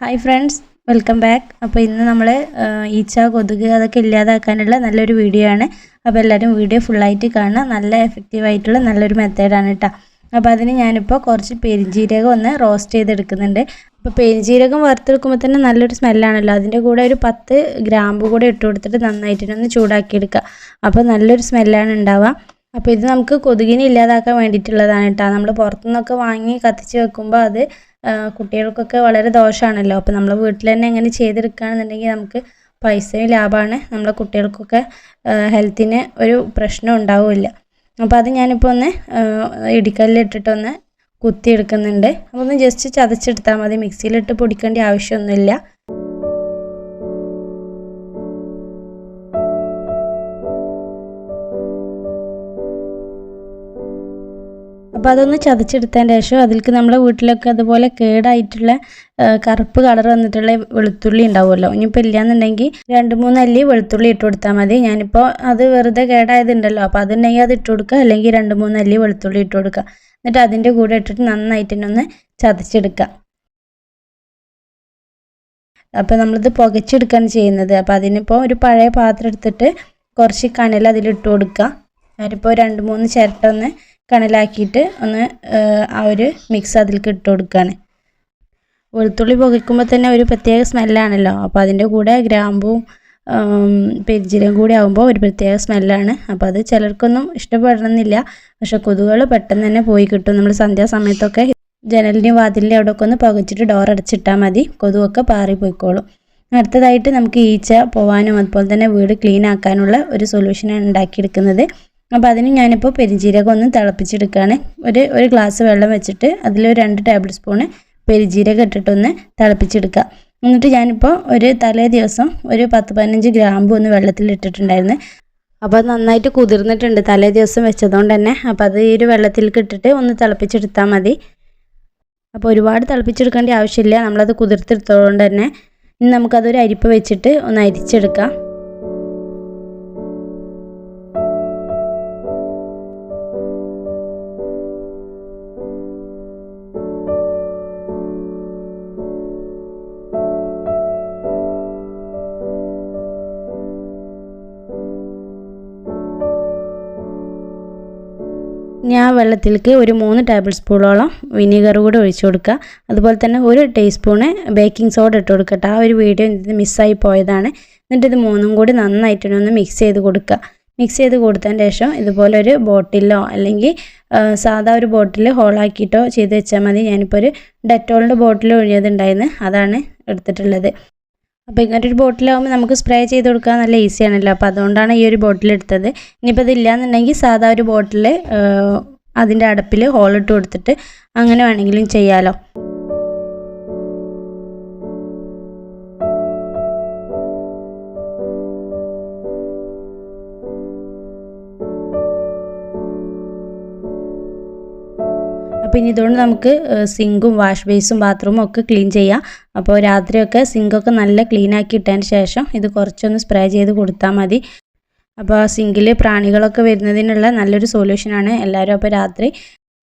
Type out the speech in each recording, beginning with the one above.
Hi friends welcome back അപ്പോൾ ഇന്ന് നമ്മൾ ഈച്ച കൊതുക് അതൊക്കെ ഇല്ലാതാക്കാനുള്ള നല്ലൊരു വീഡിയോ ആണ്. അപ്പോൾ എല്ലാവരും വീഡിയോ ഫുള്ളായിട്ട് കാണുക. നല്ല എഫക്റ്റീവ് ആയിട്ടുള്ള നല്ലൊരു മെത്തേഡാണ് കേട്ടോ അപ്പോൾ അതിന് ഞാനിപ്പോൾ കുറച്ച് പെരിഞ്ജീരകം ഒന്ന് റോസ്റ്റ് ചെയ്തെടുക്കുന്നുണ്ട്. അപ്പോൾ പെരിഞ്ജീരകം വറുത്തെടുക്കുമ്പോൾ തന്നെ നല്ലൊരു സ്മെല്ലാണല്ലോ അതിന്റെ കൂടെ ഒരു പത്ത് ഗ്രാമ്പ് കൂടെ ഇട്ട് കൊടുത്തിട്ട് നന്നായിട്ടൊന്ന് ചൂടാക്കിയെടുക്കുക. അപ്പോൾ നല്ലൊരു സ്മെല്ലാണ് ഉണ്ടാവുക. അപ്പോൾ ഇത് നമുക്ക് കൊതുകിനെ ഇല്ലാതാക്കാൻ വേണ്ടിയിട്ടുള്ളതാണ് കേട്ടോ നമ്മൾ പുറത്തുനിന്നൊക്കെ വാങ്ങി കത്തിച്ച് വെക്കുമ്പോൾ അത് കുട്ടികൾക്കൊക്കെ വളരെ ദോഷമാണല്ലോ അപ്പോൾ നമ്മൾ വീട്ടിൽ തന്നെ എങ്ങനെ ചെയ്തെടുക്കുകയാണെന്നുണ്ടെങ്കിൽ നമുക്ക് പൈസയും ലാഭമാണ്. നമ്മളെ കുട്ടികൾക്കൊക്കെ ഹെൽത്തിന് ഒരു പ്രശ്നം ഉണ്ടാവില്ല. അപ്പോൾ അത് ഞാനിപ്പോൾ ഒന്ന് ഇടിക്കല്ലിട്ടിട്ടൊന്ന് കുത്തിയെടുക്കുന്നുണ്ട്. അപ്പോൾ ഒന്ന് ജസ്റ്റ് ചതച്ചെടുത്താൽ മതി. മിക്സിയിലിട്ട് പൊടിക്കേണ്ട ആവശ്യമൊന്നുമില്ല. അപ്പോൾ അതൊന്ന് ചതച്ചെടുത്തതിന് ശേഷം അതിലേക്ക് നമ്മുടെ വീട്ടിലൊക്കെ അതുപോലെ കേടായിട്ടുള്ള കറുപ്പ് കളർ വന്നിട്ടുള്ള വെളുത്തുള്ളി ഉണ്ടാവുമല്ലോ. ഇനിയിപ്പോൾ ഇല്ലയെന്നുണ്ടെങ്കിൽ രണ്ട് മൂന്ന് അല്ലി വെളുത്തുള്ളി ഇട്ട് കൊടുത്താൽ മതി. ഞാനിപ്പോൾ അത് വെറുതെ കേടായതുണ്ടല്ലോ. അപ്പോൾ അതുണ്ടെങ്കിൽ അത് ഇട്ട് കൊടുക്കുക അല്ലെങ്കിൽ രണ്ട് മൂന്ന് അല്ലി വെളുത്തുള്ളി ഇട്ട് കൊടുക്കുക എന്നിട്ട് അതിന്റെ കൂടെ ഇട്ടിട്ട് നന്നായിട്ട് തന്നെ ഒന്ന് ചതച്ചെടുക്കുക അപ്പോൾ നമ്മളിത് പുകച്ചെടുക്കുകയാണ് ചെയ്യുന്നത്. അപ്പോൾ അതിനിപ്പോൾ ഒരു പഴയ പാത്രം എടുത്തിട്ട് കുറച്ച് കനൽ അതിലിട്ട് കൊടുക്കുക ഞാനിപ്പോൾ രണ്ട് മൂന്ന് ചിരട്ട ഒന്ന് കനലാക്കിയിട്ട് ഒന്ന് ആ, ഒരു മിക്സ് അതിലേക്ക് ഇട്ട് കൊടുക്കുകയാണ് വെളുത്തുള്ളി പുകയ്ക്കുമ്പോൾ തന്നെ ഒരു പ്രത്യേക സ്മെല്ലാണല്ലോ അപ്പോൾ അതിന്റെ കൂടെ ഗ്രാമ്പും പെരിഞ്ചീരകം കൂടി ആകുമ്പോൾ ഒരു പ്രത്യേക സ്മെല്ലാണ് അപ്പോൾ അത് ചിലർക്കൊന്നും ഇഷ്ടപ്പെടണമെന്നില്ല. പക്ഷെ കൊതുകുകൾ പെട്ടെന്ന് തന്നെ പോയി കിട്ടും. നമ്മൾ സന്ധ്യാസമയത്തൊക്കെ ജനലിന്റെയും വാതിലിന്റെ അവിടെയൊക്കെ ഒന്ന് പുകച്ചിട്ട് ഡോർ അടച്ചിട്ടാൽ മതി. കൊതുകൊക്കെ പാറി പോയിക്കോളും. അടുത്തതായിട്ട് നമുക്ക് ഈച്ച പോവാനും അതുപോലെ തന്നെ വീട് ക്ലീൻ ആക്കാനുള്ള ഒരു സൊല്യൂഷനാണ് ഉണ്ടാക്കിയെടുക്കുന്നത്. അപ്പോൾ അതിന് ഞാനിപ്പോൾ പെരിഞ്ജീരകം ഒന്ന് തിളപ്പിച്ചെടുക്കുകയാണ് ഒരു ഒരു ഗ്ലാസ് വെള്ളം വെച്ചിട്ട് അതിലൊരു രണ്ട് ടേബിൾ സ്പൂണ് പെരിഞ്ജീരകം ഇട്ടിട്ടൊന്ന് തിളപ്പിച്ചെടുക്കുക എന്നിട്ട് ഞാനിപ്പോൾ ഒരു തലേ ദിവസം ഒരു പത്ത് പതിനഞ്ച് ഗ്രാമ്പ് ഒന്ന് വെള്ളത്തിൽ ഇട്ടിട്ടുണ്ടായിരുന്നു. അപ്പോൾ അത് നന്നായിട്ട് കുതിർന്നിട്ടുണ്ട് തലേ ദിവസം വെച്ചതുകൊണ്ട് തന്നെ. അപ്പോൾ അത് ഈ ഒരു വെള്ളത്തിലേക്ക് ഇട്ടിട്ട് ഒന്ന് തിളപ്പിച്ചെടുത്താൽ മതി. അപ്പോൾ ഒരുപാട് തിളപ്പിച്ചെടുക്കേണ്ട ആവശ്യമില്ല. നമ്മളത് കുതിർത്തെടുത്തതുകൊണ്ട് തന്നെ. ഇനി നമുക്കതൊരു അരിപ്പ് വെച്ചിട്ട് ഒന്ന് അരിച്ചെടുക്കാം. ഞാൻ വെള്ളത്തിലേക്ക് ഒരു മൂന്ന് ടേബിൾ സ്പൂണോളം വിനീഗർ കൂടെ ഒഴിച്ചു കൊടുക്കുക. അതുപോലെ തന്നെ ഒരു ടീസ്പൂണ് ബേക്കിംഗ് സോഡ ഇട്ട് കൊടുക്കട്ടെ ആ ഒരു വീഡിയോ ഇത് മിസ്സായി പോയതാണ്. എന്നിട്ട് ഇത് മൂന്നും കൂടി നന്നായിട്ട് ഒന്ന് മിക്സ് ചെയ്ത് കൊടുക്കുക. മിക്സ് ചെയ്ത് കൊടുത്തതിന് ശേഷം ഇതുപോലെ ഒരു ബോട്ടിലോ അല്ലെങ്കിൽ സാധാ ഒരു ബോട്ടിൽ ഹോളാക്കിയിട്ടോ ചെയ്ത് വെച്ചാൽ മതി. ഞാനിപ്പോൾ ഒരു ഡെറ്റോളിന്റെ ബോട്ടിൽ ഒഴിഞ്ഞതുണ്ടായിരുന്നു. അതാണ് എടുത്തിട്ടുള്ളത്. അപ്പോൾ ഇങ്ങനെ ഒരു ബോട്ടിലാകുമ്പോൾ നമുക്ക് സ്പ്രേ ചെയ്ത് കൊടുക്കാൻ നല്ല ഈസി ആണല്ലോ. അപ്പോൾ അതുകൊണ്ടാണ് ഈ ഒരു ബോട്ടിൽ എടുത്തത്. ഇനിയിപ്പോൾ ഇതില്ലാന്നുണ്ടെങ്കിൽ സാധാ ഒരു ബോട്ടിൽ അതിന്റെ അടപ്പിൽ ഹോളിട്ട് കൊടുത്തിട്ട് അങ്ങനെ വേണമെങ്കിലും ചെയ്യാമല്ലോ അപ്പോൾ ഇനി ഇതുകൊണ്ട് നമുക്ക് സിങ്കും വാഷ് ബേസും ബാത്റൂമും ഒക്കെ ക്ലീൻ ചെയ്യാം. അപ്പോൾ രാത്രിയൊക്കെ സിങ്കൊക്കെ നല്ല ക്ലീൻ ആക്കി ഇട്ടതിന് ശേഷം ഇത് കുറച്ചൊന്ന് സ്പ്രേ ചെയ്ത് കൊടുത്താൽ മതി. അപ്പോൾ സിങ്കിൽ പ്രാണികളൊക്കെ വരുന്നതിനുള്ള നല്ലൊരു സൊല്യൂഷനാണ്. എല്ലാവരും അപ്പോൾ രാത്രി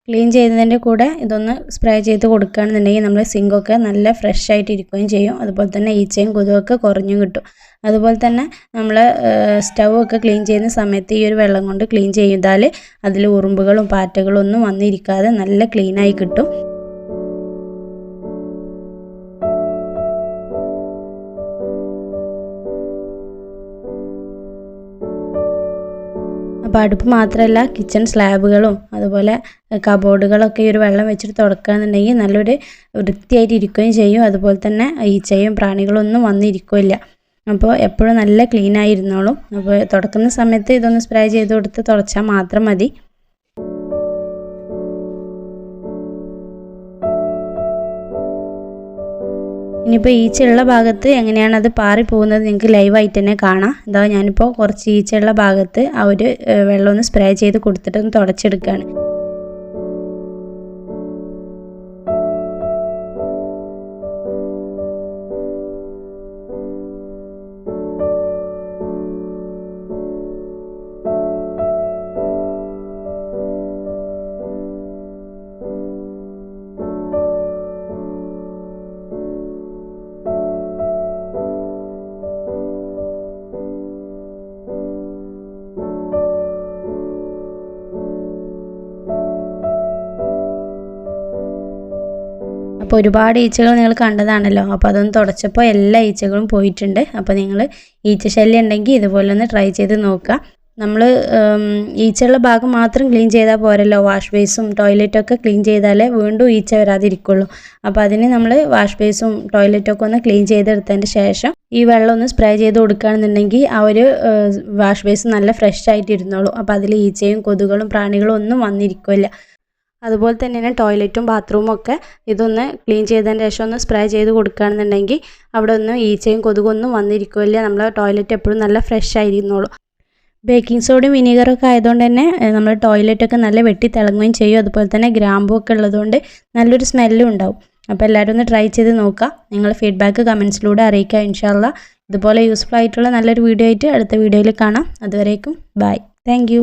ക്ലീൻ ചെയ്യുന്നതിന്റെ കൂടെ ഇതൊന്ന് സ്പ്രേ ചെയ്ത് കൊടുക്കുകയാണെന്നുണ്ടെങ്കിൽ നമ്മൾ സിങ്കൊക്കെ നല്ല ഫ്രഷ് ആയിട്ട് ഇരിക്കുകയും ചെയ്യും. അതുപോലെ തന്നെ ഈച്ചയും കൊതുകൊക്കെ കുറഞ്ഞും കിട്ടും. അതുപോലെ തന്നെ നമ്മൾ സ്റ്റൗ ഒക്കെ ക്ലീൻ ചെയ്യുന്ന സമയത്ത് ഈ ഒരു വെള്ളം കൊണ്ട് ക്ലീൻ ചെയ്താൽ അതിൽ ഉറുമ്പുകളും പാറ്റകളും ഒന്നും വന്നിരിക്കാതെ നല്ല ക്ലീനായി കിട്ടും. അപ്പോൾ അടുപ്പ് മാത്രമല്ല കിച്ചൺ സ്ലാബുകളും അതുപോലെ കബോർഡുകളൊക്കെ ഈ ഒരു വെള്ളം വെച്ചിട്ട് തുടക്കുകയെന്നുണ്ടെങ്കിൽ നല്ലൊരു വൃത്തിയായിട്ട് ഇരിക്കുകയും ചെയ്യും. അതുപോലെ തന്നെ ഈച്ചയും പ്രാണികളൊന്നും വന്നിരിക്കില്ല അപ്പോൾ എപ്പോഴും നല്ല ക്ലീൻ ആയിരുന്നോളും. അപ്പോൾ തുടക്കുന്ന സമയത്ത് ഇതൊന്ന് സ്പ്രേ ചെയ്ത് കൊടുത്ത് തുടച്ചാൽ മാത്രം മതി. ഇനിയിപ്പോൾ ഈച്ചയുള്ള ഭാഗത്ത് എങ്ങനെയാണ് അത് പാറി പോകുന്നത് നിങ്ങൾക്ക് ലൈവായിട്ട് തന്നെ കാണാം. എന്താ ഞാനിപ്പോൾ കുറച്ച് ഈച്ചയുള്ള ഭാഗത്ത് ആ ഒരു വെള്ളം ഒന്ന് സ്പ്രേ ചെയ്ത് കൊടുത്തിട്ട് ഒന്ന് തുടച്ചെടുക്കുകയാണ് അപ്പോൾ ഒരുപാട് ഈച്ചകൾ നിങ്ങൾ കണ്ടതാണല്ലോ. അപ്പോൾ അതൊന്ന് തുടച്ചപ്പോൾ എല്ലാ ഈച്ചകളും പോയിട്ടുണ്ട്. അപ്പോൾ നിങ്ങൾ ഈച്ച ശല്യം ഉണ്ടെങ്കിൽ ഇതുപോലെ ഒന്ന് ട്രൈ ചെയ്ത് നോക്കുക. നമ്മൾ ഈച്ചയുള്ള ഭാഗം മാത്രം ക്ലീൻ ചെയ്താൽ പോരല്ലോ. വാഷ് ബേസും ടോയ്ലറ്റൊക്കെ ക്ലീൻ ചെയ്താലേ വീണ്ടും ഈച്ച വരാതിരിക്കുള്ളൂ. അപ്പോൾ അതിന് നമ്മൾ വാഷ് ബേസും ടോയ്ലറ്റൊക്കെ ഒന്ന് ക്ലീൻ ചെയ്തെടുത്തതിന്റെ ശേഷം ഈ വെള്ളം ഒന്ന് സ്പ്രേ ചെയ്ത് കൊടുക്കുകയാണെന്നുണ്ടെങ്കിൽ ആ ഒരു വാഷ് ബേസ് നല്ല ഫ്രഷ് ആയിട്ട് അപ്പോൾ അതിൽ ഈച്ചയും കൊതുകളും പ്രാണികളും ഒന്നും വന്നിരിക്കില്ല അതുപോലെ തന്നെയാണ് ടോയ്ലറ്റും ബാത്റൂമും ഒക്കെ ഇതൊന്ന് ക്ലീൻ ചെയ്തതിന് ശേഷം ഒന്ന് സ്പ്രേ ചെയ്ത് കൊടുക്കുകയാണെന്നുണ്ടെങ്കിൽ അവിടെ ഒന്നും ഈച്ചയും കൊതുകൊന്നും വന്നിരിക്കില്ല നമ്മളെ ടോയ്ലറ്റ് എപ്പോഴും നല്ല ഫ്രഷ് ആയിരുന്നോളൂ ബേക്കിംഗ് സോഡയും വിനീഗറൊക്കെ ആയതുകൊണ്ട് തന്നെ നമ്മൾ ടോയ്ലറ്റൊക്കെ നല്ല വെട്ടി തിളങ്ങുകയും ചെയ്യും. അതുപോലെ തന്നെ ഗ്രാമ്പും ഒക്കെ ഉള്ളതുകൊണ്ട് നല്ലൊരു സ്മെല്ലും ഉണ്ടാവും. അപ്പോൾ എല്ലാവരും ഒന്ന് ട്രൈ ചെയ്ത് നോക്കുക. നിങ്ങൾ ഫീഡ്ബാക്ക് കമൻസിലൂടെ അറിയിക്കുക. ഇൻഷാല്ല ഇതുപോലെ യൂസ്ഫുൾ ആയിട്ടുള്ള നല്ലൊരു വീഡിയോ ആയിട്ട് അടുത്ത വീഡിയോയിൽ കാണാം. അതുവരേക്കും ബൈ താങ്ക്